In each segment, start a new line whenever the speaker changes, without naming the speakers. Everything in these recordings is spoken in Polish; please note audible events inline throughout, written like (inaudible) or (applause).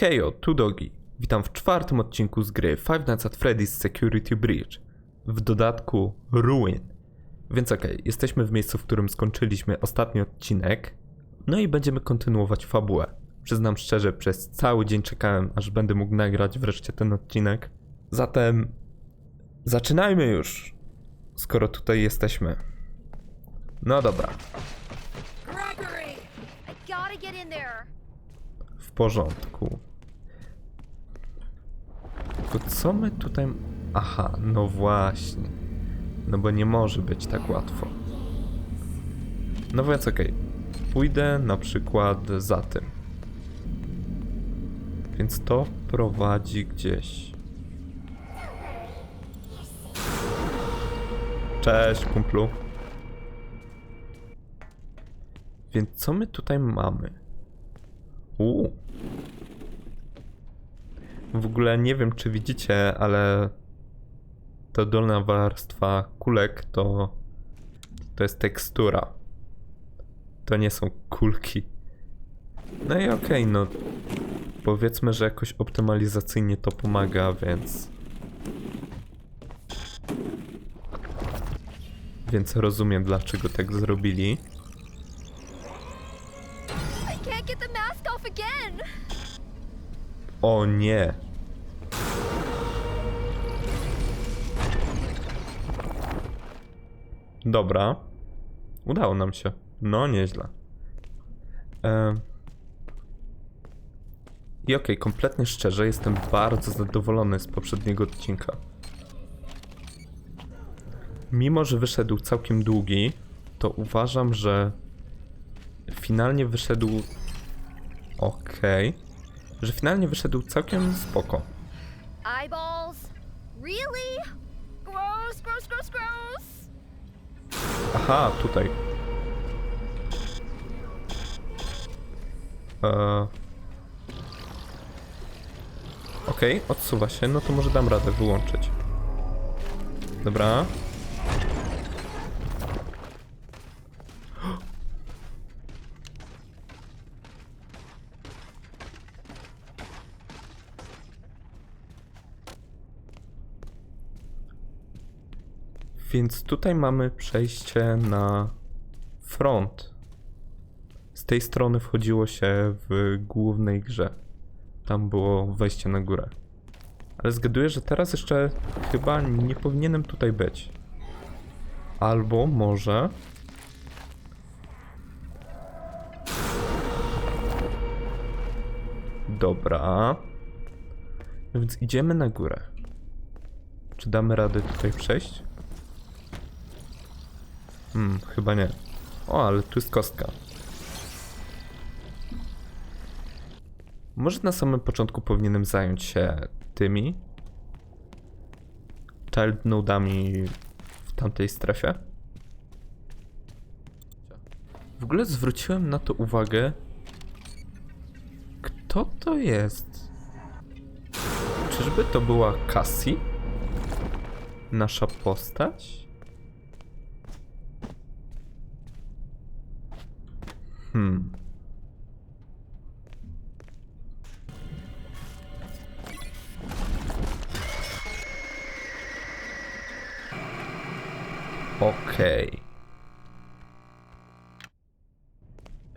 Hejo, tu Dogi. Witam w czwartym odcinku z gry Five Nights at Freddy's Security Breach. W dodatku Ruin. Więc okej, jesteśmy w miejscu, w którym skończyliśmy ostatni odcinek. No i będziemy kontynuować fabułę. Przyznam szczerze, przez cały dzień czekałem, aż będę mógł nagrać wreszcie ten odcinek. Zatem zaczynajmy już, skoro tutaj jesteśmy. No dobra, w porządku. Tylko co my tutaj... Aha, no właśnie. No bo nie może być tak łatwo. No więc okej. Pójdę na przykład za tym. Więc to prowadzi gdzieś. Cześć, kumplu. Więc co my tutaj mamy? Uuu. W ogóle nie wiem, czy widzicie, ale ta dolna warstwa kulek to to jest tekstura. To nie są kulki. No i okej, no powiedzmy, że jakoś optymalizacyjnie to pomaga, więc więc rozumiem dlaczego tak zrobili. Nie. Dobra. Udało nam się. No, nieźle. Em. I okej, kompletnie szczerze, jestem bardzo zadowolony z poprzedniego odcinka. Mimo, że wyszedł całkiem długi, to uważam, że finalnie wyszedł okej że finalnie wyszedł całkiem spoko. Aha, tutaj. Eee. Okej, odsuwa się, no to może dam radę wyłączyć. Dobra. Więc tutaj mamy przejście na front. Z tej strony wchodziło się w głównej grze. Tam było wejście na górę. Ale zgaduję, że teraz jeszcze chyba nie powinienem tutaj być. Albo może. Dobra. Więc idziemy na górę. Czy damy radę tutaj przejść? Hmm, chyba nie. O, ale tu jest kostka. Może na samym początku powinienem zająć się tymi child nodami w tamtej strefie. W ogóle zwróciłem na to uwagę. Kto to jest? Czyżby to była Cassie? Nasza postać? Hmm. Okej.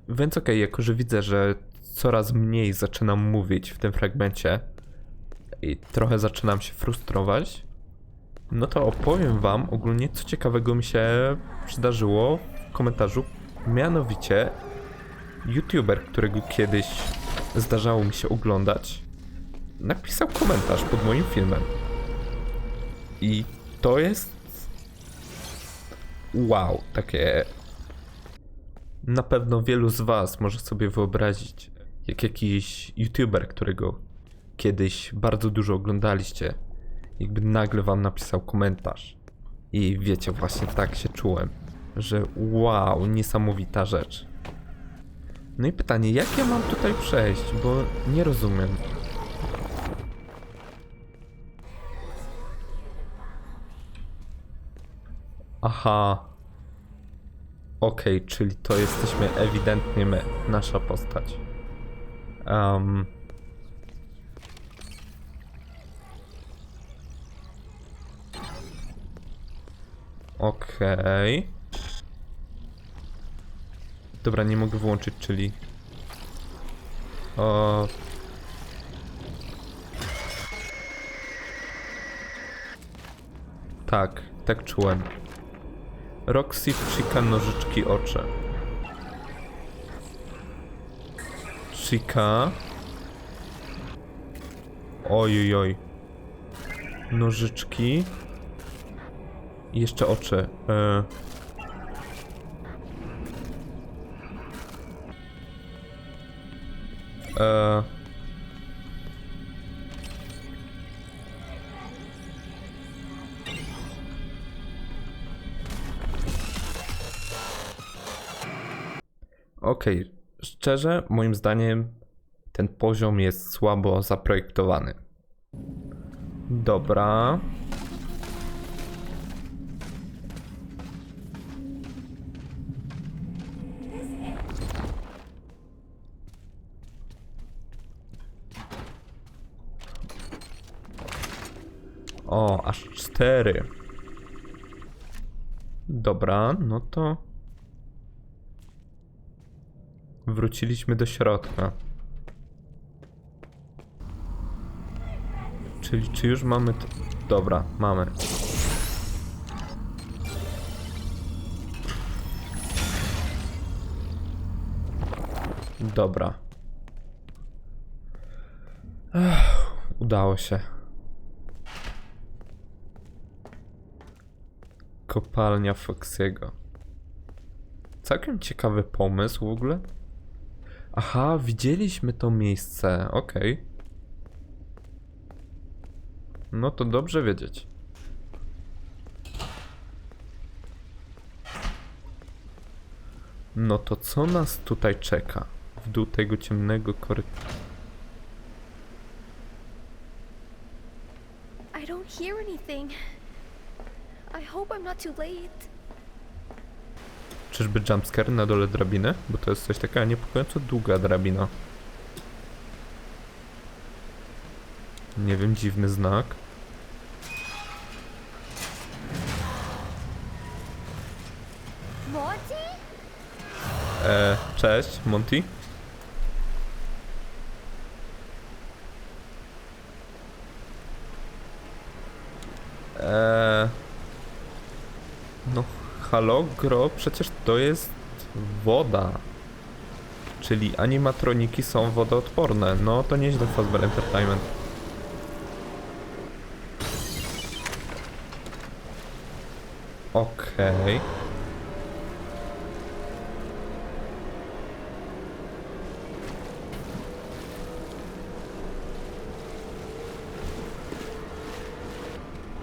Więc okej, jako że widzę, że coraz mniej zaczynam mówić w tym fragmencie i trochę zaczynam się frustrować, no to opowiem wam ogólnie, co ciekawego mi się przydarzyło w komentarzu. Mianowicie, youtuber, którego kiedyś zdarzało mi się oglądać, napisał komentarz pod moim filmem. I to jest. Wow, takie. Na pewno wielu z Was może sobie wyobrazić, jak jakiś youtuber, którego kiedyś bardzo dużo oglądaliście, jakby nagle Wam napisał komentarz. I wiecie, właśnie tak się czułem, że wow, niesamowita rzecz. No i pytanie, jak ja mam tutaj przejść, bo nie rozumiem. Aha. Okej, okay, czyli to jesteśmy ewidentnie my, nasza postać. Um. Okej. Okay. Dobra, nie mogę włączyć, czyli... O... Tak, tak czułem. Roxy psika nożyczki oczy. Chica. Oj, oj. Nożyczki. I jeszcze oczy. E... E... Okej, szczerze, moim zdaniem ten poziom jest słabo zaprojektowany. Dobra. O, aż cztery. Dobra, no to. Wróciliśmy do środka. Czyli czy już mamy. Dobra, mamy. Dobra. Ech, udało się. Kopalnia Foxiego. Całkiem ciekawy pomysł w ogóle. Aha, widzieliśmy to miejsce. Okej. No to dobrze wiedzieć. No to co nas tutaj czeka? W dół tego ciemnego korytarza.
I don't hear anything. I hope I'm not too late.
Czyżby jumpscare na dole drabiny? Bo to jest coś taka niepokojąco długa drabina. Nie wiem, dziwny znak.
Monty?
E, cześć, Monty. E, no, halo, gro, przecież to jest woda. Czyli animatroniki są wodoodporne. No, to nieźle Fazbear Entertainment. Okej.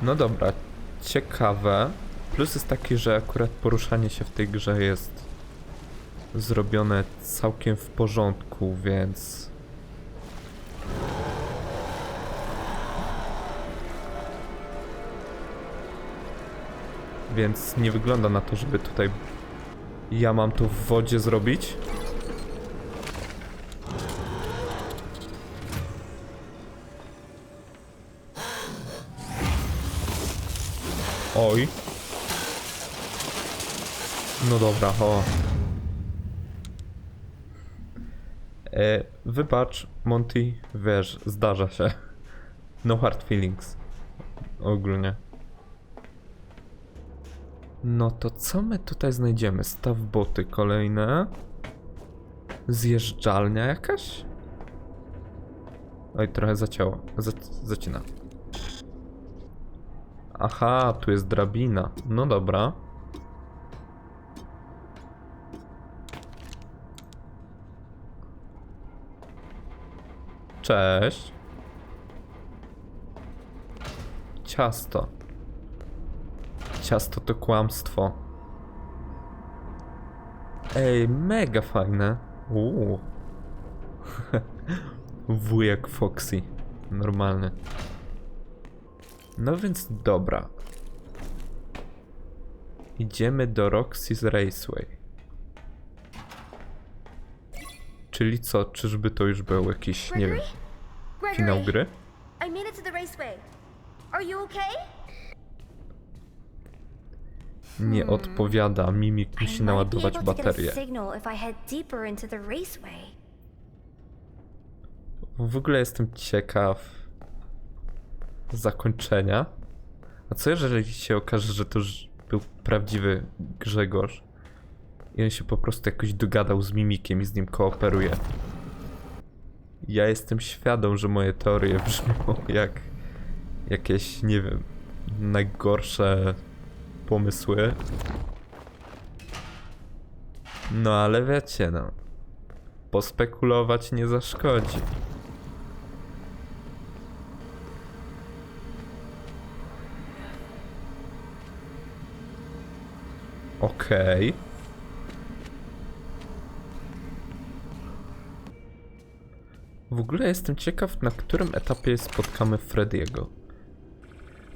No dobra, ciekawe. Plus jest taki, że akurat poruszanie się w tej grze jest zrobione całkiem w porządku, więc. Więc nie wygląda na to, żeby tutaj ja mam to w wodzie zrobić. Oj. No dobra, o. E, wybacz, Monty, wiesz, zdarza się. No hard feelings. Ogólnie. No to co my tutaj znajdziemy? Staw boty kolejne. Zjeżdżalnia jakaś? Oj, trochę zacięło. Za zacina. Aha, tu jest drabina. No dobra. Cześć. Ciasto. Ciasto to kłamstwo. Ej, mega fajne. Uuu. (laughs) Wujek Foxy. Normalny. No więc dobra. Idziemy do Roxy's Raceway. Czyli co, czyżby to już był jakiś, nie wiem, finał gry?
I made it to the raceway. Are you okay?
nie odpowiada. Mimik musi naładować baterię. W ogóle jestem ciekaw zakończenia. A co jeżeli się okaże, że to już był prawdziwy Grzegorz i on się po prostu jakoś dogadał z mimikiem i z nim kooperuje? Ja jestem świadom, że moje teorie (laughs) brzmią jak jakieś, nie wiem, najgorsze pomysły. No ale wiecie, no. Pospekulować nie zaszkodzi. Okej. W ogóle jestem ciekaw, na którym etapie spotkamy Frediego.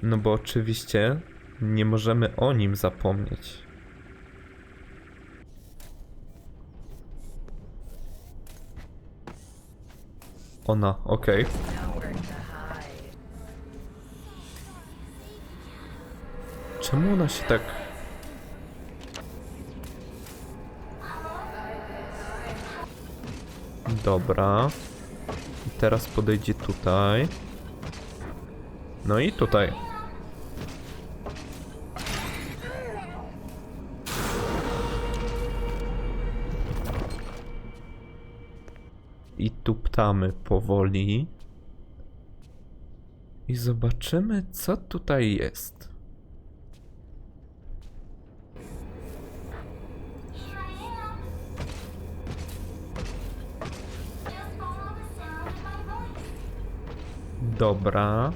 No bo oczywiście nie możemy o nim zapomnieć. Ona, okej. Czemu ona się tak... Dobra. Teraz podejdzie tutaj. No i tutaj. I tuptamy powoli. I zobaczymy, co tutaj jest. Dobra.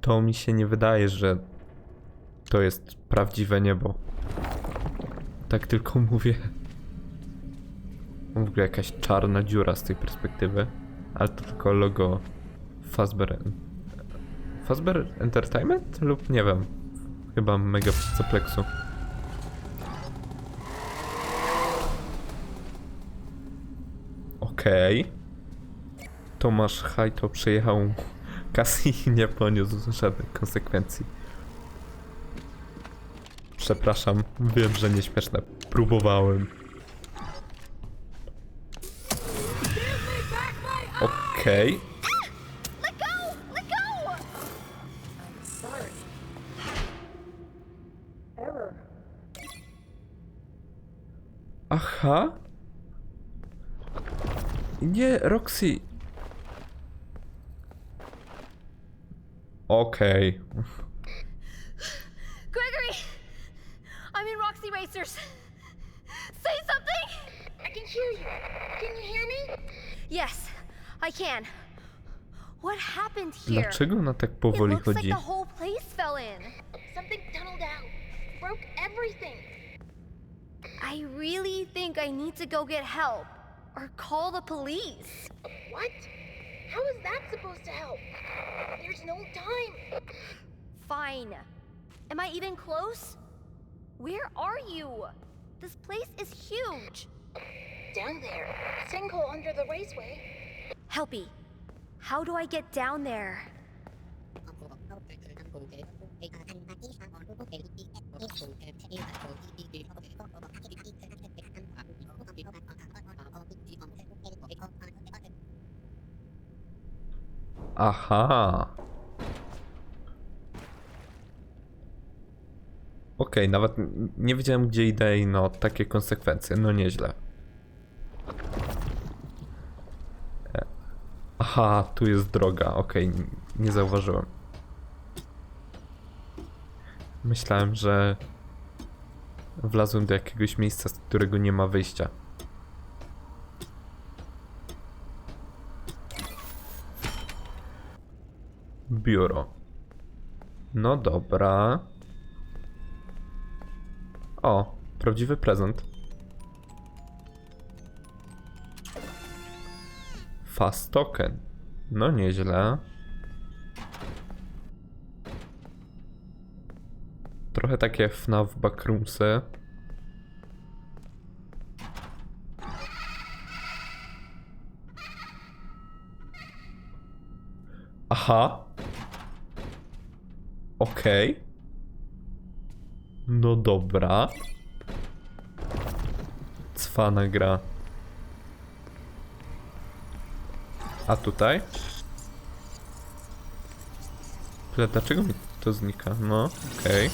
To mi się nie wydaje, że to jest prawdziwe niebo. Tak tylko mówię. W ogóle jakaś czarna dziura z tej perspektywy. Ale to tylko logo Fazbear. Fazbear Entertainment? Lub nie wiem. Chyba Mega Pizzaplexu. Okej. Tomasz Hajto przejechał kasy i nie poniósł żadnych konsekwencji. Przepraszam, wiem, że nieśmieszne. Próbowałem. Okej.
Go!
Aha. Nie, Roxy. Okej.
Gregory! I'm in Roxy Racers. Say something!
I can hear you. Can you hear me?
Yes, I can. What happened here?
Dlaczego ona tak
It
powoli
looks like
chodzi?
the whole place fell in.
Something tunneled out. Broke everything.
I really think I need to go get help or call the police.
What? How is that supposed to help? There's no time.
Fine. Am I even close? Where are you? This place is huge.
Down there. Sinkhole under the raceway.
Helpy, how do I get down there?
Aha. Okej, nawet n- nie wiedziałem gdzie idę i no takie konsekwencje, no nieźle. E, Aha, tu jest droga, okej, n- nie zauważyłem. Myślałem, że wlazłem do jakiegoś miejsca, z którego nie ma wyjścia. Biuro. No dobra. O, prawdziwy prezent. Fast token. No nieźle. Trochę takie FNAF backroomsy. Aha. Okej. No dobra. Cwana gra. A tutaj? Ale dlaczego mi to znika? No, okej.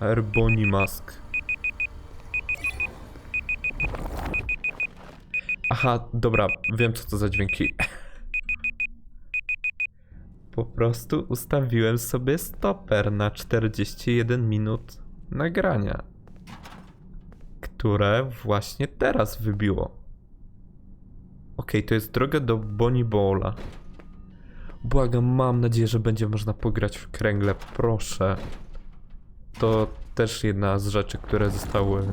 Airboni Mask. Aha, dobra, wiem co to za dźwięki. Po prostu ustawiłem sobie stoper na 41 minut nagrania, które właśnie teraz wybiło. Okej, to jest droga do Bonnie Bowla. Błagam, mam nadzieję, że będzie można pograć w kręgle, proszę. To też jedna z rzeczy, które zostały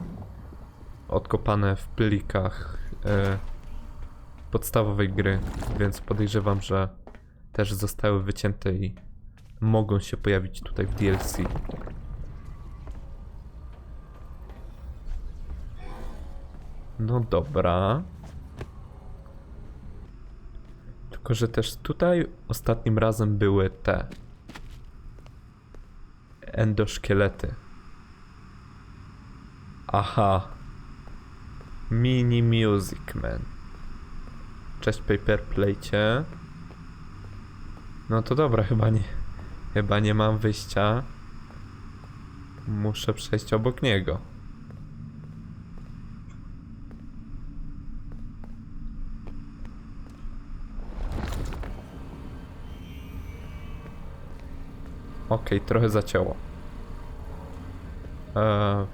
odkopane w plikach e, podstawowej gry, więc podejrzewam, że też zostały wycięte i mogą się pojawić tutaj w DLC. No dobra. Tylko, że też tutaj ostatnim razem były te endoszkielety. Aha. Mini Music Man. Cześć Paperplate. No to dobra, chyba nie. Chyba nie mam wyjścia. Muszę przejść obok niego. Okej, trochę zacięło. Eee...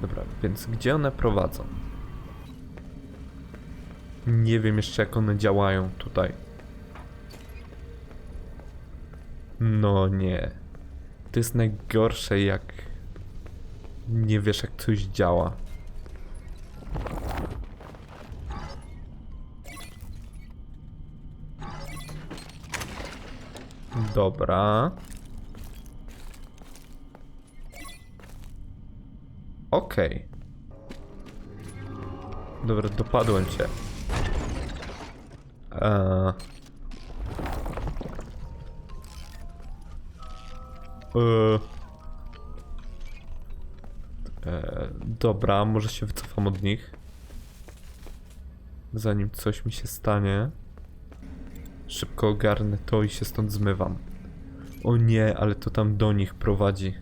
Dobra, więc gdzie one prowadzą? Nie wiem jeszcze jak one działają tutaj. No nie. To jest najgorsze jak nie wiesz jak coś działa. Dobra. Okej. Dobra, dopadłem cię. Eee. Eee, dobra, może się wycofam od nich. Zanim coś mi się stanie. Szybko ogarnę to i się stąd zmywam. O nie, ale to tam do nich prowadzi.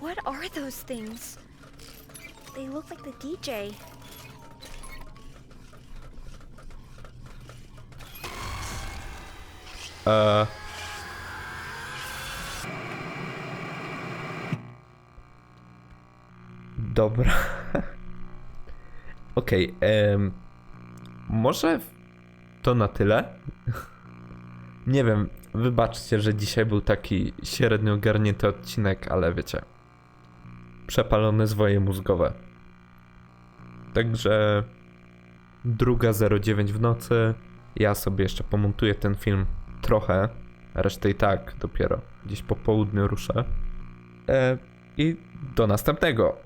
What are those things? They look like the DJ.
Eee. Dobra. (laughs) Okej, em, może to na tyle? (laughs) Nie wiem, wybaczcie, że dzisiaj był taki średnio ogarnięty odcinek, ale wiecie. Przepalone zwoje mózgowe. Także druga 09 w nocy. Ja sobie jeszcze pomontuję ten film trochę, resztę i tak dopiero gdzieś po południu ruszę. E, I do następnego.